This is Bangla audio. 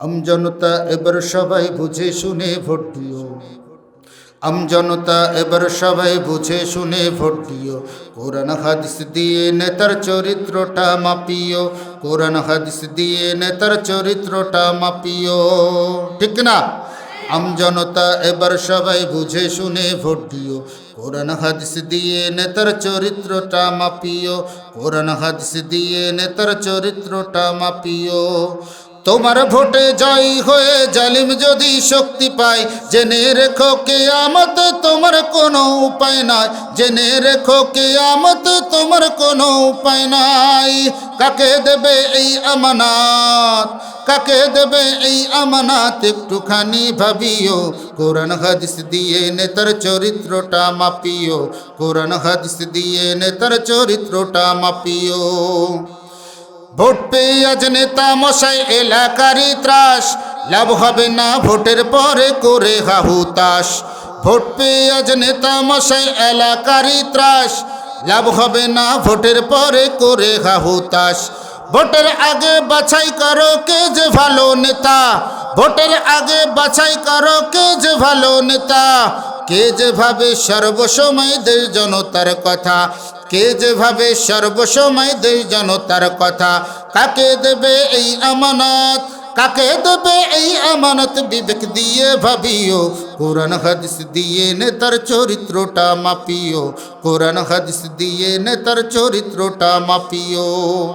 আমজনতা এবার সবাই বুঝে শুনে ভোট দিও। আমজনতা এবার সবাই বুঝে শুনে ভোট দিও। কোরআন, হাদিস দিয়ে নেতার চরিত্রটা মাপিও। কোরআন, হাদিস দিয়ে নেতার চরিত্রটা মাপিও। ঠিক না? আমজনতা এবার সবাই বুঝে শুনে ভোট দিও। কোরআন, হাদিস দিয়ে নেতার চরিত্রটা মাপিও। কোরআন, হাদিস দিয়ে নেতার চরিত্রটা মাপিও। তোমার ভোটে জয় হয়ে জালিম যদি শক্তি পায়, জেনে রেখো কে আমত তোমার কোনো উপায় নাই। জেনে রেখো কে আমত তোমার কোনো উপায় নাই। কাকে দেবে এই আমানাত? কাকে দেবে এই আমানাত? একটুখানি ভাবিও। কোরআন হাদিস দিয়ে নেতার চরিত্রটা মাপিও। কোরআন হাদিস দিয়ে নেতার চরিত্রটা মাপিও। ভোট পেয়ে আজ নেতা মশাই এলাকারই ত্রাস। লাভ হবে না ভোটের পরে করে হাহুতাস ভোট পেয়ে আজ নেতা মশাই এলাকারই ত্রাস। লাভ হবে না ভোটের পরে করে হাহুতাস ভোটের আগে বাছাই করো কে যে ভালো নেতা। ভোটের আগে বাছাই করো কে যে ভালো নেতা। কে যেভাবে সর্বসময় দেশ জনতার কথা। কে যেভাবে সর্বসময় দেয় জনতার কথা? কাকে দেবে এই আমানত? কাকে দেবে এই আমানত? বিবেক দিয়ে ভাবিও। কোরআন হাদিস দিয়ে নেতার চরিত্রটা মাপিও। কোরআন হাদিস দিয়ে নেতার চরিত্রটা মাপিও।